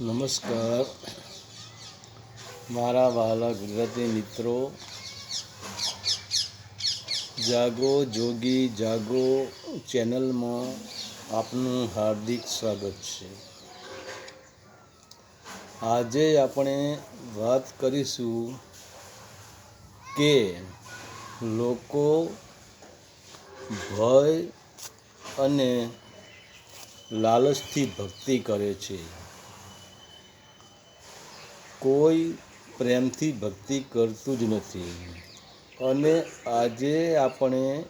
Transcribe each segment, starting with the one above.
નમસ્કાર. મારા વહાલા ગુજરાતી મિત્રો, જાગો જોગી, જાગો ચેનલમાં આપનું હાર્દિક સ્વાગત છે. આજે આપણે વાત કરીશું કે લોકો ભય અને લાલચથી ભક્તિ કરે છે. કોઈ પ્રેમથી ભક્તિ કરતું જ નથી. અને આજે આપણે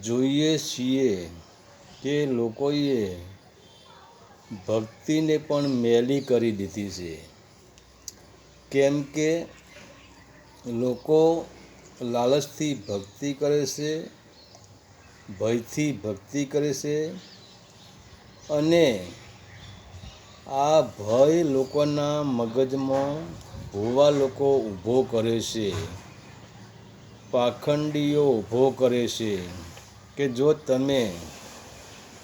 જોઈએ છીએ કે લોકોએ ભક્તિને પણ મેલી કરી દીધી છે. કેમ કે લોકો લાલચથી ભક્તિ કરે છે, ભયથી ભક્તિ કરે છે અને આ ભય લોકોના મગજમાં ભૂવા લોકો ઊભો કરે છે. પાખંડીઓ ઊભો કરે છે કે જો તમે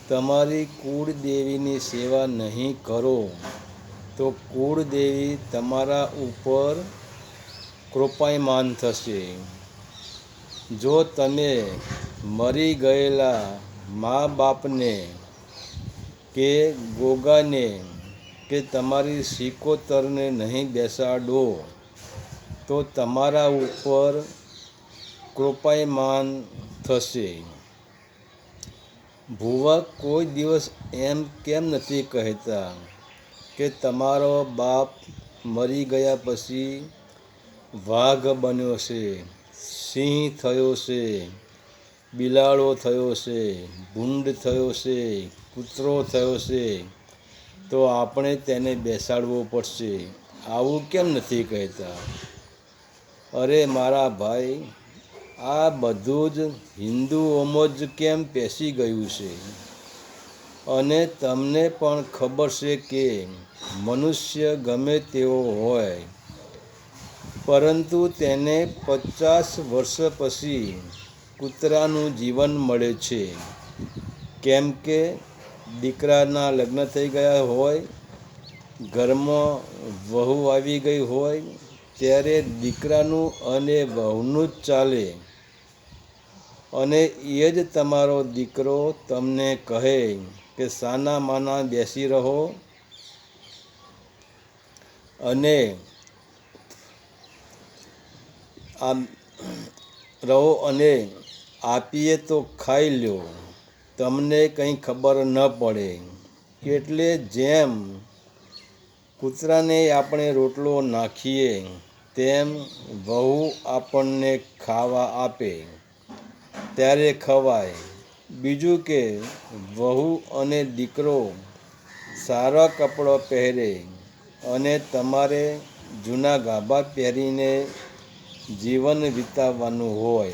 તમારી કુળદેવીની સેવા નહીં કરો, તો કુળદેવી તમારા ઉપર કૃપાયમાન થશે. જો તમે મરી ગયેલા મા બાપને કે ગોગાને કે તમારી સિકોતરને નહીં બેસાડો, તો તમારા ઉપર કૃપાયમાન થશે. ભુવા કોઈ દિવસ એમ કેમ નથી કહેતા કે તમારો બાપ મરી ગયા પછી વાઘ બન્યો છે, સિંહ થયો છે, બિલાડો થયો છે, ભૂંડ થયો છે, કૂતરો થયો છે? તો આપણે તેને બેસાડવો પડશે. આવું કેમ નથી કહેતા? અરે મારા ભાઈ, આ બધું જ હિન્દુઓમાં જ કેમ પેસી ગયું છે? અને તમને પણ ખબર છે કે મનુષ્ય ગમે તેવો હોય. પરંતુ તેને પચાસ વર્ષ પછી કૂતરાનું જીવન મળે છે. કેમ કે દીકરાના લગ્ન થઈ ગયા હોય, ઘરમાં વહુ આવી ગઈ હોય, ત્યારે દીકરાનું અને વહુનું જ ચાલે. અને એ જ તમારો દીકરો તમને કહે કે સાના માના બેસી રહો. અને આમ રહો અને આપીએ તો ખાઈ લ્યો. તમને કંઈ ખબર ન પડે. એટલે જેમ કૂતરાને આપણે રોટલો નાખીએ, તેમ વહુ આપણને ખાવા આપે. ત્યારે ખવાય. બીજું કે, વહુ અને દીકરો સારા કપડો પહેરે અને તમારે જૂના ગાભા પહેરીને જીવન વિતાવવાનું હોય.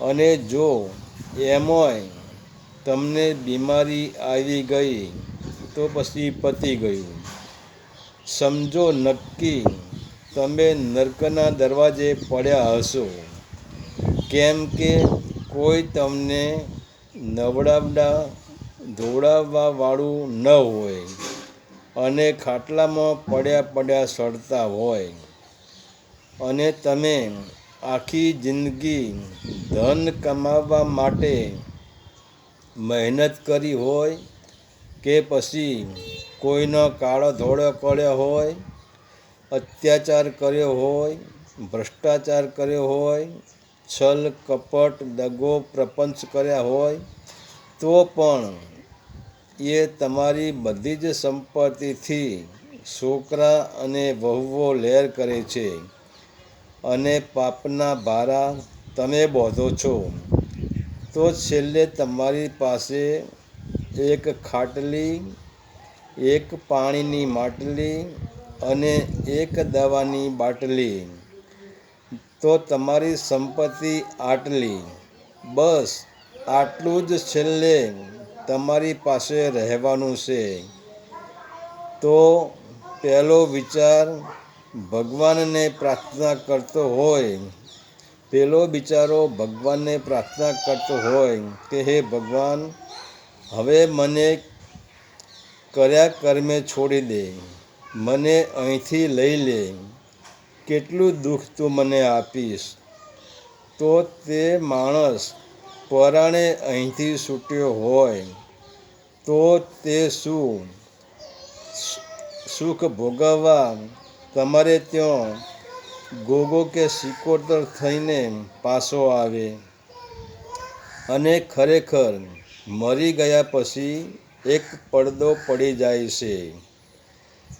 અને જો એમાંય તમને બીમારી આવી ગઈ તો પછી પતી ગયું. સમજો નક્કી, તમે નર્કના દરવાજે પડ્યા હશો. કેમ કે કોઈ તમને નવડાવડા ધોવડાવવાવાળું ન હોય અને ખાટલામાં પડ્યા પડ્યા સડતા હોય. અને તમે આખી જિંદગી ધન કમાવવા માટે મહેનત કરી હોય કે પછી કોઈનો કાળો ધોળો કર્યો હોય, અત્યાચાર કર્યો હોય, ભ્રષ્ટાચાર કર્યો હોય, છલ, કપટ, દગો, પ્રપંચ કર્યા હોય, તો પણ એ તમારી બધી જ સંપત્તિથી છોકરા અને વહુઓ લહેર કરે છે. અને પાપના ભારા તમે બોધો છો. તો છેલ્લે તમારી પાસે એક ખાટલી, એક પાણીની માટલી અને એક દવાની બાટલી. તો તમારી સંપત્તિ આટલી. બસ, આટલું જ છેલ્લે તમારી પાસે રહેવાનું છે. તો પહેલો વિચાર ભગવાનને પ્રાર્થના કરતો હોય પેલો બિચારો ભગવાનને પ્રાર્થના કરતો હોય કે હે ભગવાન, હવે મને કર્યા કર્મે છોડી દે, મને અહીંથી લઈ લે. કેટલું દુઃખ તું મને આપીશ. તો તે માણસ પરાણે અહીંથી છૂટ્યો હોય, તો તે શું? સુખ ભોગવવા તમારે ત્યાં ગોગો કે સિકોતર થઈને પાછો આવે. અને ખરેખર મરી ગયા પછી એક પડદો પડી જાય છે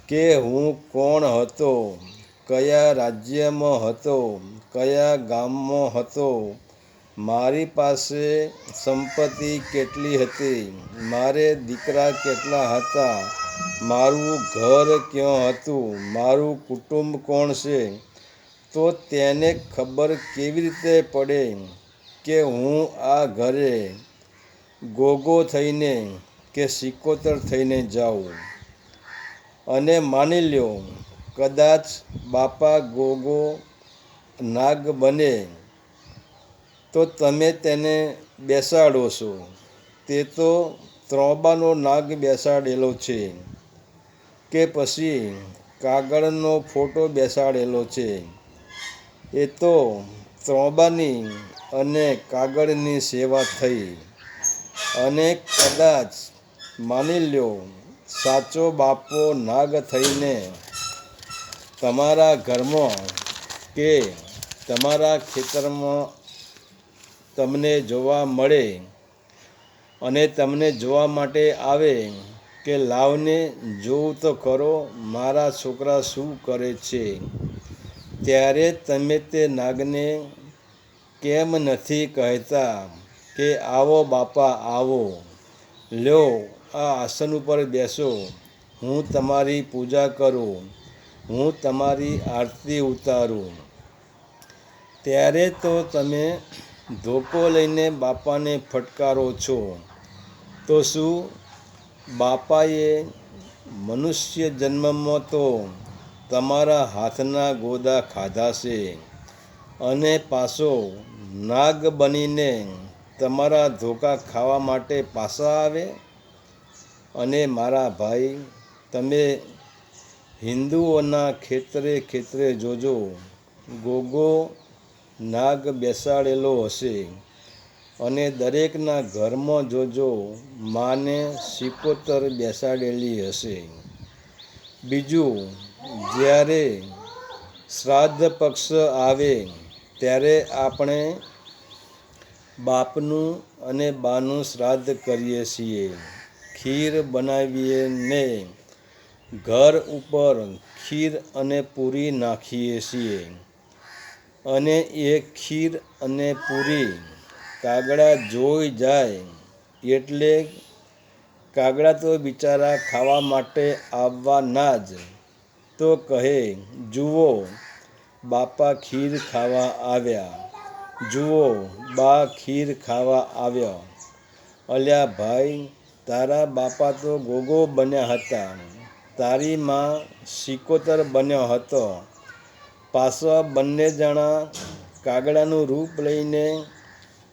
કે હું કોણ હતો, કયા રાજ્યમાં હતો, કયા ગામમાં હતો, મારી પાસે સંપત્તિ કેટલી હતી, મારે દીકરા કેટલા હતા, મારું ઘર ક્યાં હતું, મારું કુટુંબ કોણ છે તો તેને ખબર કેવી રીતે પડે કે હું આ ઘરે ગોગો થઈને કે સિકોતર થઈને જાઉં? અને માની લ્યો, કદાચ બાપા ગોગો નાગ બને, તો તમે તેને બેસાડો છો. તે તો ત્રોબાનો નાગ બેસાડેલો છે. કે પછી કાગળનો ફોટો બેસાડેલો છે. એ તો ત્રોબાની અને કાગળની સેવા થઈ. અને કદાચ માની લ્યો, સાચો બાપો નાગ થઈને તમારા ઘરમાં કે તમારા ખેતરમાં તમને જોવા મળે અને તમને જોવા માટે આવે કે લાવને જોવું તો ખરો, મારા છોકરા શું કરે છે? ત્યારે તમે તે નાગને કેમ નથી કહેતા કે આવો બાપા, આવો. લ્યો, આ આસન ઉપર બેસો. હું તમારી પૂજા કરું. હું તમારી આરતી ઉતારું. ત્યારે તો તમે ધોકો લઈને બાપાને ફટકારો છો. તો શું? બાપાએ મનુષ્ય જન્મમાં તો તમારા હાથના ગોદા ખાધા છે અને પાછો નાગ બનીને તમારા ધોકા ખાવા માટે પાછા આવે અને મારા ભાઈ, તમે હિન્દુઓના ખેતરે ખેતરે જોજો, ગોગો નાગ બેસાડેલો હશે અને દરેકના ઘરમાં જોજો, માને સિકોતર બેસાડેલી હશે. બીજું જ્યારે શ્રાદ્ધ પક્ષ આવે, ત્યારે આપણે બાપનું અને બાનું શ્રાદ્ધ કરીએ છીએ. ખીર બનાવીએ ને ઘર ઉપર ખીર અને પૂરી નાખીએ છીએ. અને એ ખીર અને પૂરી કાગડા જોઈ જાય એટલે કાગડા તો બિચારા ખાવા માટે આવવાના જ. તો કહે, જુઓ, બાપા ખીર ખાવા આવ્યા. જુઓ, બા ખીર ખાવા આવ્યા. અલ્યા ભાઈ, તારા બાપા તો ગોગો બન્યા હતા. તારી માં સિકોતર બન્યો હતો. પાછા બંને જણા કાગડાનું રૂપ લઈને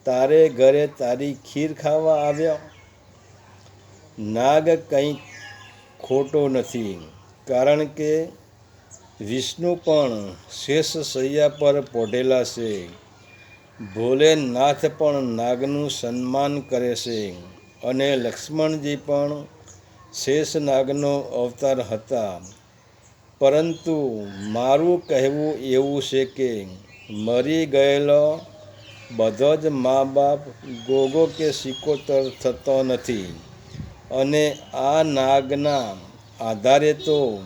તારે ઘરે તારી ખીર ખાવા આવ્યા. નાગ કંઈ ખોટો નથી, કારણ કે વિષ્ણુ પણ શેષ સૈયા પર પોઢેલા છે. ભોલેનાથ પણ નાગનું સન્માન કરે છે અને લક્ષ્મણજી પણ શેષ નાગનો અવતાર હતા. પરંતુ મારું કહેવું એવું છે કે મરી ગયેલો બધો જ મા બાપ ગોગો કે સિકોતર થતો નથી. અને આ નાગના આધારે તો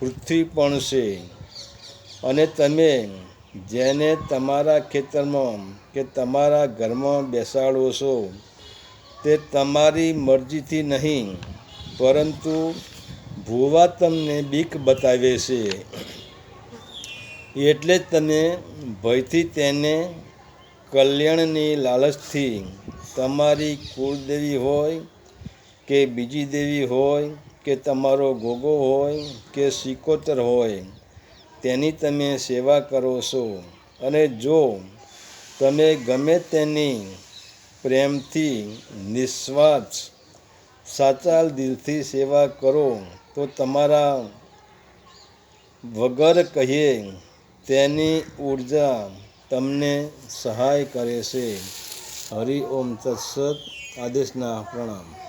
પૃથ્વી પણ છે અને તમે જેને તમારા ખેતરમાં કે તમારા ઘરમાં બેસાડો છો, તે તમારી મરજીથી નહીં, પરંતુ ભૂવા તમને બીક બતાવે છે. એટલે તમે ભયથી તેને કલ્યાણની લાલચથી તમારી કુળદેવી હોય કે બીજી દેવી હોય કે તમારો ગોગો હોય કે સિકોતર હોય, તેની તમે સેવા કરો છો. અને જો તમે ગમે તેની પ્રેમથી નિસ્વાર્થ, સાચા દિલથી સેવા કરો, તો તમારા વગર કહીએ તેની ઊર્જા તમને સહાય કરે છે. હરિ ઓમ તત્સત આદેશના પ્રણામ.